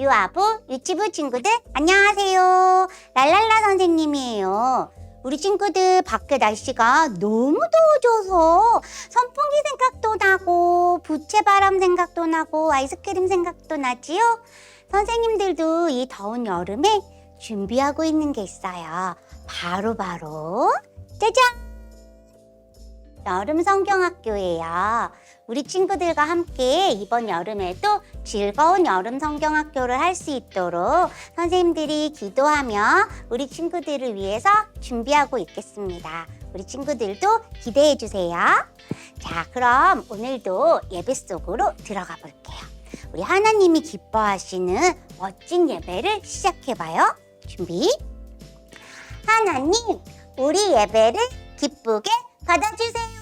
유아부, 유치부 친구들 안녕하세요. 랄랄라 선생님이에요. 우리 친구들 밖에 날씨가 너무 더워져서 선풍기 생각도 나고 부채바람 생각도 나고 아이스크림 생각도 나지요? 선생님들도 이 더운 여름에 준비하고 있는 게 있어요. 바로 바로 짜잔! 여름 성경학교예요. 우리 친구들과 함께 이번 여름에도 즐거운 여름 성경학교를 할 수 있도록 선생님들이 기도하며 우리 친구들을 위해서 준비하고 있겠습니다. 우리 친구들도 기대해 주세요. 자, 그럼 오늘도 예배 속으로 들어가 볼게요. 우리 하나님이 기뻐하시는 멋진 예배를 시작해 봐요. 준비. 하나님, 우리 예배를 기쁘게 받아주세요.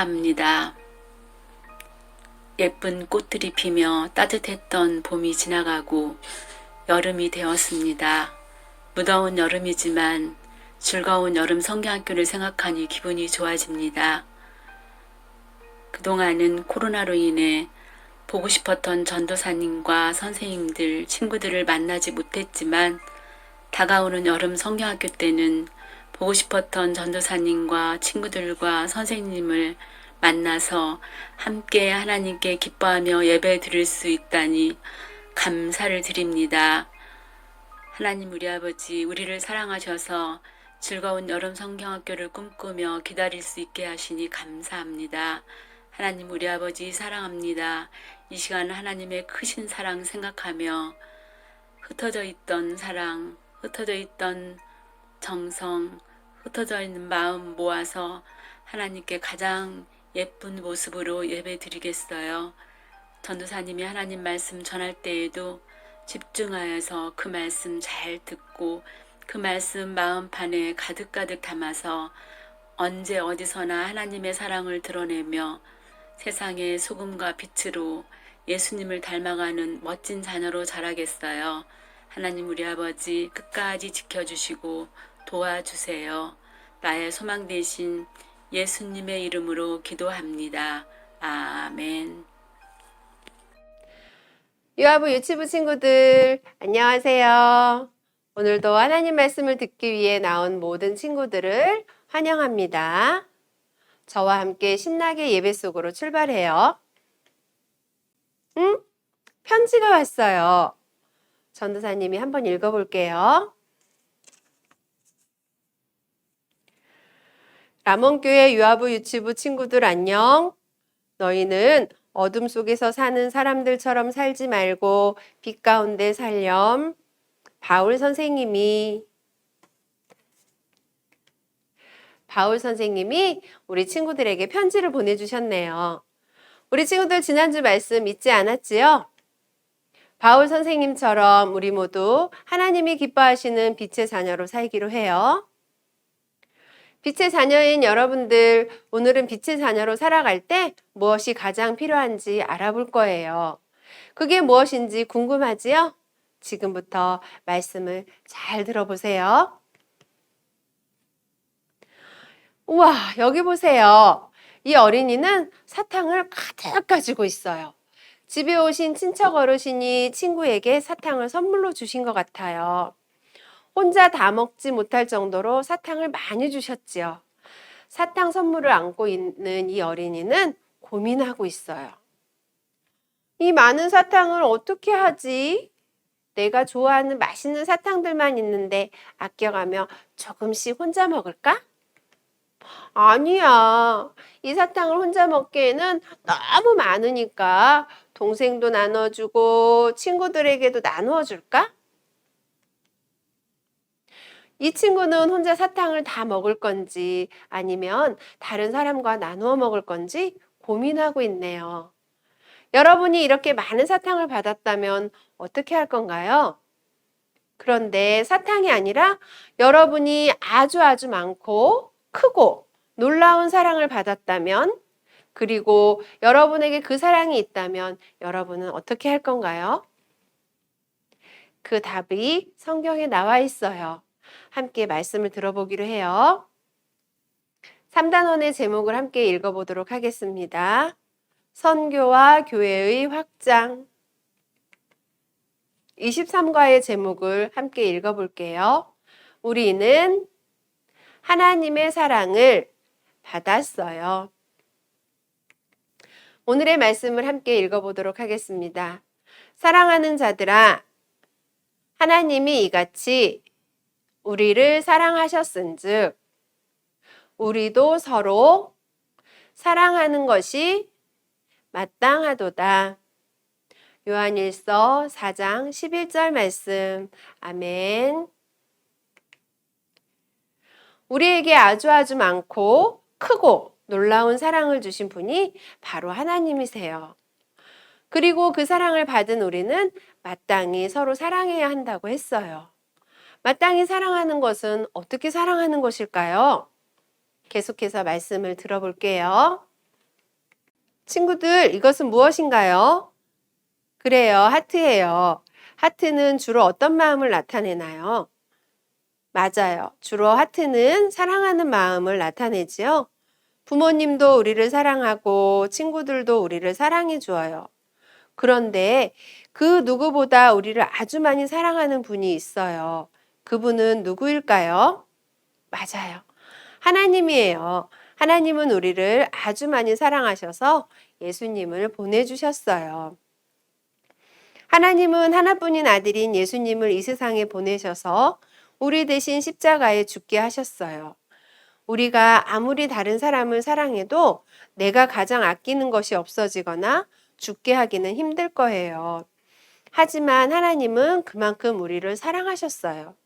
감사합니다. 예쁜 꽃들이 피며 따뜻했던 봄이 지나가고 여름이 되었습니다. 무더운 여름이지만 즐거운 여름 성경학교를 생각하니 기분이 좋아집니다. 그동안은 코로나로 인해 보고 싶었던 전도사님과 선생님들, 친구들을 만나지 못했지만 다가오는 여름 성경학교 때는 보고 싶었던 전도사님과 친구들과 선생님을 만나서 함께 하나님께 기뻐하며 예배 드릴 수 있다니 감사를 드립니다. 하나님 우리 아버지 우리를 사랑하셔서 즐거운 여름 성경학교를 꿈꾸며 기다릴 수 있게 하시니 감사합니다. 하나님 우리 아버지 사랑합니다. 이 시간 하나님의 크신 사랑 생각하며 흩어져 있던 사랑, 흩어져 있던 정성, 흩어져 있는 마음 모아서 하나님께 가장 예쁜 모습으로 예배 드리겠어요. 전도사님이 하나님 말씀 전할 때에도 집중하여서 그 말씀 잘 듣고 그 말씀 마음판에 가득가득 담아서 언제 어디서나 하나님의 사랑을 드러내며 세상의 소금과 빛으로 예수님을 닮아가는 멋진 자녀로 자라겠어요. 하나님 우리 아버지 끝까지 지켜주시고 도와주세요. 나의 소망 대신 예수님의 이름으로 기도합니다. 아멘. 유아부 유치부 친구들, 안녕하세요. 오늘도 하나님 말씀을 듣기 위해 나온 모든 친구들을 환영합니다. 저와 함께 신나게 예배 속으로 출발해요. 응? 편지가 왔어요. 전도사님이 한번 읽어볼게요. Ram원교회 유아부 유치부 친구들 안녕. 너희는 어둠 속에서 사는 사람들처럼 살지 말고 빛 가운데 살렴. 바울 선생님이 바울 선생님이 우리 친구들에게 편지를 보내주셨네요. 우리 친구들 지난주 말씀 잊지 않았지요? 바울 선생님처럼 우리 모두 하나님이 기뻐하시는 빛의 자녀로 살기로 해요. 빛의 자녀인 여러분들, 오늘은 빛의 자녀로 살아갈 때 무엇이 가장 필요한지 알아볼 거예요. 그게 무엇인지 궁금하지요? 지금부터 말씀을 잘 들어보세요. 우와, 여기 보세요. 이 어린이는 사탕을 가득 가지고 있어요. 집에 오신 친척 어르신이 친구에게 사탕을 선물로 주신 것 같아요. 혼자 다 먹지 못할 정도로 사탕을 많이 주셨지요. 사탕 선물을 안고 있는 이 어린이는 고민하고 있어요. 이 많은 사탕을 어떻게 하지? 내가 좋아하는 맛있는 사탕들만 있는데 아껴가며 조금씩 혼자 먹을까? 아니야. 이 사탕을 혼자 먹기에는 너무 많으니까 동생도 나눠주고 친구들에게도 나누어 줄까? 이 친구는 혼자 사탕을 다 먹을 건지 아니면 다른 사람과 나누어 먹을 건지 고민하고 있네요. 여러분이 이렇게 많은 사탕을 받았다면 어떻게 할 건가요? 그런데 사탕이 아니라 여러분이 아주 아주 많고 크고 놀라운 사랑을 받았다면 그리고 여러분에게 그 사랑이 있다면 여러분은 어떻게 할 건가요? 그 답이 성경에 나와 있어요. 함께 말씀을 들어보기로 해요. 3단원의 제목을 함께 읽어보도록 하겠습니다. 선교와 교회의 확장. 23과의 제목을 함께 읽어볼게요. 우리는 하나님의 사랑을 받았어요. 오늘의 말씀을 함께 읽어보도록 하겠습니다. 사랑하는 자들아, 하나님이 이같이 우리를 사랑하셨은즉 우리도 서로 사랑하는 것이 마땅하도다. 요한일서 4장 11절 말씀. 아멘. 우리에게 아주 아주 많고 크고 놀라운 사랑을 주신 분이 바로 하나님이세요. 그리고 그 사랑을 받은 우리는 마땅히 서로 사랑해야 한다고 했어요. 마땅히 사랑하는 것은 어떻게 사랑하는 것일까요? 계속해서 말씀을 들어볼게요. 친구들, 이것은 무엇인가요? 그래요, 하트예요. 하트는 주로 어떤 마음을 나타내나요? 맞아요. 주로 하트는 사랑하는 마음을 나타내지요. 부모님도 우리를 사랑하고 친구들도 우리를 사랑해 주어요. 그런데 그 누구보다 우리를 아주 많이 사랑하는 분이 있어요. 그분은 누구일까요? 맞아요. 하나님이에요. 하나님은 우리를 아주 많이 사랑하셔서 예수님을 보내주셨어요. 하나님은 하나뿐인 아들인 예수님을 이 세상에 보내셔서 우리 대신 십자가에 죽게 하셨어요. 우리가 아무리 다른 사람을 사랑해도 내가 가장 아끼는 것이 없어지거나 죽게 하기는 힘들 거예요. 하지만 하나님은 그만큼 우리를 사랑하셨어요.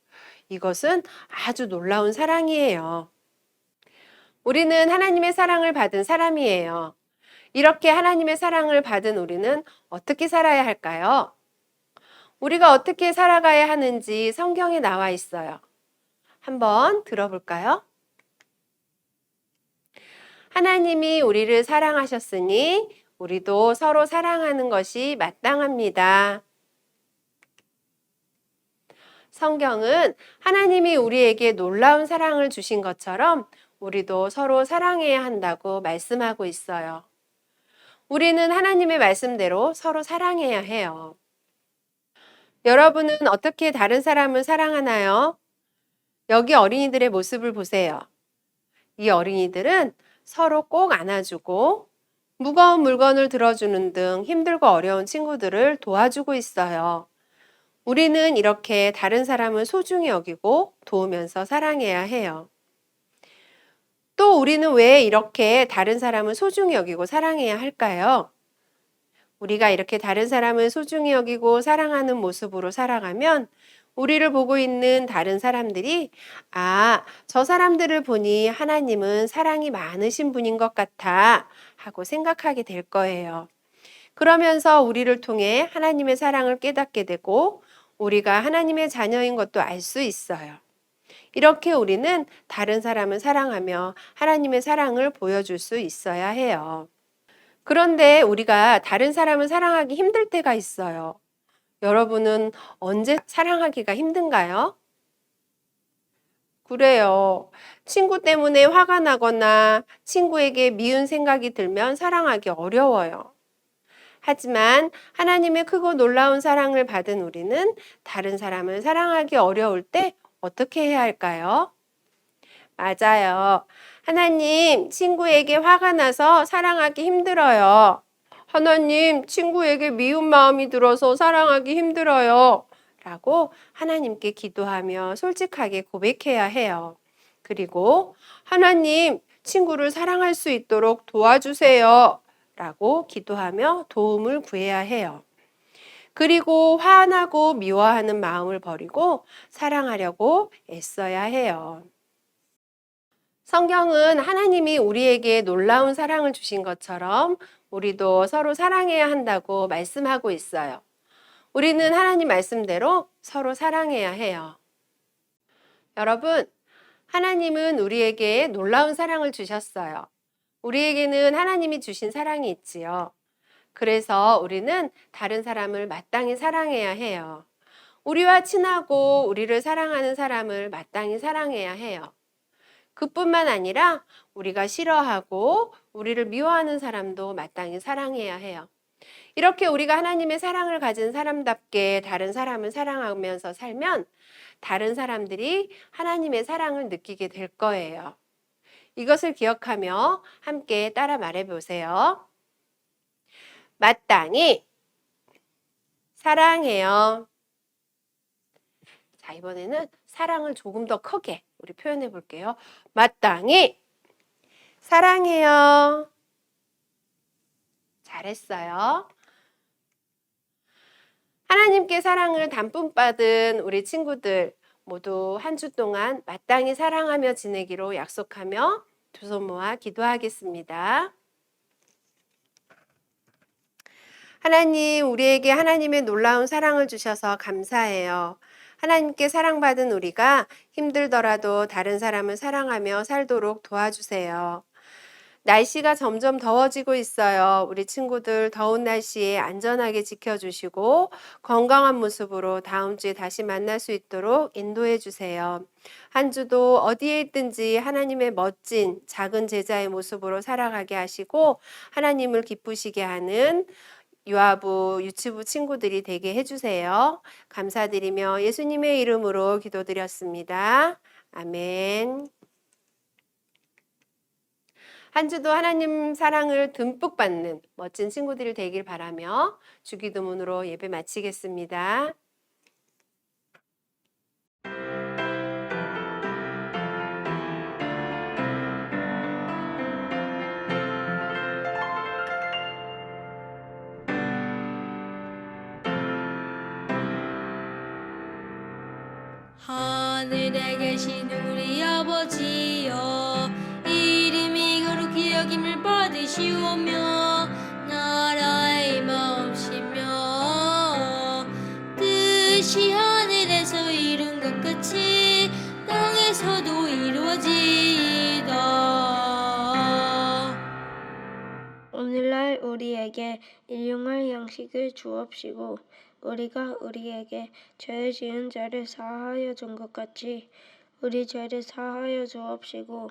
이것은 아주 놀라운 사랑이에요. 우리는 하나님의 사랑을 받은 사람이에요. 이렇게 하나님의 사랑을 받은 우리는 어떻게 살아야 할까요? 우리가 어떻게 살아가야 하는지 성경에 나와 있어요. 한번 들어볼까요? 하나님이 우리를 사랑하셨으니 우리도 서로 사랑하는 것이 마땅합니다. 성경은 하나님이 우리에게 놀라운 사랑을 주신 것처럼 우리도 서로 사랑해야 한다고 말씀하고 있어요. 우리는 하나님의 말씀대로 서로 사랑해야 해요. 여러분은 어떻게 다른 사람을 사랑하나요? 여기 어린이들의 모습을 보세요. 이 어린이들은 서로 꼭 안아주고 무거운 물건을 들어주는 등 힘들고 어려운 친구들을 도와주고 있어요. 우리는 이렇게 다른 사람을 소중히 여기고 도우면서 사랑해야 해요. 또 우리는 왜 이렇게 다른 사람을 소중히 여기고 사랑해야 할까요? 우리가 이렇게 다른 사람을 소중히 여기고 사랑하는 모습으로 살아가면 우리를 보고 있는 다른 사람들이 아, 저 사람들을 보니 하나님은 사랑이 많으신 분인 것 같아 하고 생각하게 될 거예요. 그러면서 우리를 통해 하나님의 사랑을 깨닫게 되고 우리가 하나님의 자녀인 것도 알 수 있어요. 이렇게 우리는 다른 사람을 사랑하며 하나님의 사랑을 보여줄 수 있어야 해요. 그런데 우리가 다른 사람을 사랑하기 힘들 때가 있어요. 여러분은 언제 사랑하기가 힘든가요? 그래요. 친구 때문에 화가 나거나 친구에게 미운 생각이 들면 사랑하기 어려워요. 하지만 하나님의 크고 놀라운 사랑을 받은 우리는 다른 사람을 사랑하기 어려울 때 어떻게 해야 할까요? 맞아요. 하나님, 친구에게 화가 나서 사랑하기 힘들어요. 하나님, 친구에게 미운 마음이 들어서 사랑하기 힘들어요. 라고 하나님께 기도하며 솔직하게 고백해야 해요. 그리고 하나님, 친구를 사랑할 수 있도록 도와주세요. 라고 기도하며 도움을 구해야 해요. 그리고 화나고 미워하는 마음을 버리고 사랑하려고 애써야 해요. 성경은 하나님이 우리에게 놀라운 사랑을 주신 것처럼 우리도 서로 사랑해야 한다고 말씀하고 있어요. 우리는 하나님 말씀대로 서로 사랑해야 해요. 여러분, 하나님은 우리에게 놀라운 사랑을 주셨어요. 우리에게는 하나님이 주신 사랑이 있지요. 그래서 우리는 다른 사람을 마땅히 사랑해야 해요. 우리와 친하고 우리를 사랑하는 사람을 마땅히 사랑해야 해요. 그뿐만 아니라 우리가 싫어하고 우리를 미워하는 사람도 마땅히 사랑해야 해요. 이렇게 우리가 하나님의 사랑을 가진 사람답게 다른 사람을 사랑하면서 살면 다른 사람들이 하나님의 사랑을 느끼게 될 거예요. 이것을 기억하며 함께 따라 말해 보세요. 마땅히 사랑해요. 자, 이번에는 사랑을 조금 더 크게 우리 표현해 볼게요. 마땅히 사랑해요. 잘했어요. 하나님께 사랑을 담뿍 받은 우리 친구들 모두 한 주 동안 마땅히 사랑하며 지내기로 약속하며 두 손 모아 기도하겠습니다. 하나님, 우리에게 하나님의 놀라운 사랑을 주셔서 감사해요. 하나님께 사랑받은 우리가 힘들더라도 다른 사람을 사랑하며 살도록 도와주세요. 날씨가 점점 더워지고 있어요. 우리 친구들 더운 날씨에 안전하게 지켜주시고 건강한 모습으로 다음 주에 다시 만날 수 있도록 인도해 주세요. 한 주도 어디에 있든지 하나님의 멋진 작은 제자의 모습으로 살아가게 하시고 하나님을 기쁘시게 하는 유아부 유치부 친구들이 되게 해주세요. 감사드리며 예수님의 이름으로 기도드렸습니다. 아멘. 한 주도 하나님 사랑을 듬뿍 받는 멋진 친구들이 되길 바라며 주기도문으로 예배 마치겠습니다. 하늘에 계신 우리 아버지여 여김을 받으시오며 나라의 마음이시며 뜻이 하늘에서 이룬 것 같이 땅에서도 이루어지이다. 오늘날 우리에게 일용할 양식을 주옵시고 우리가 우리에게 죄 지은 자를 사하여 준 것 같이 우리 죄를 사하여 주옵시고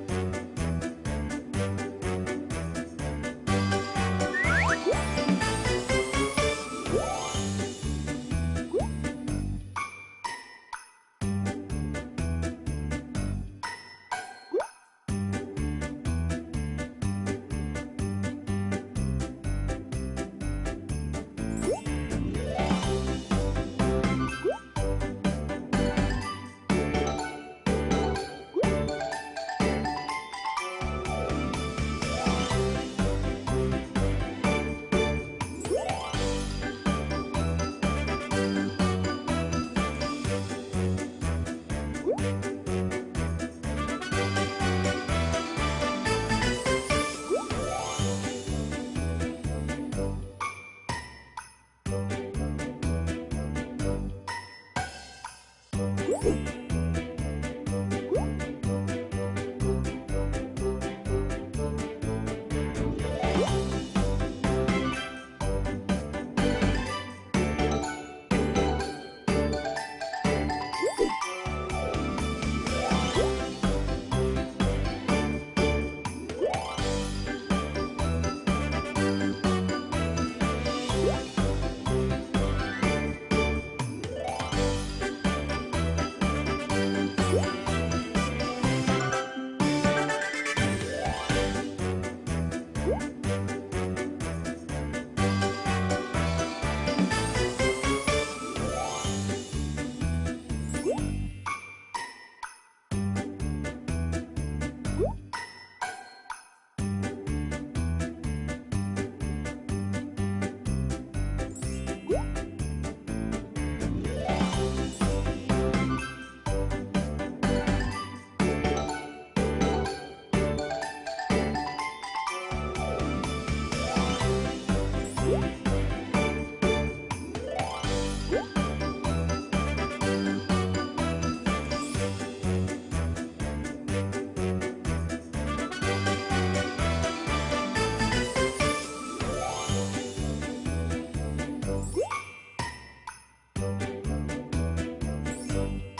안녕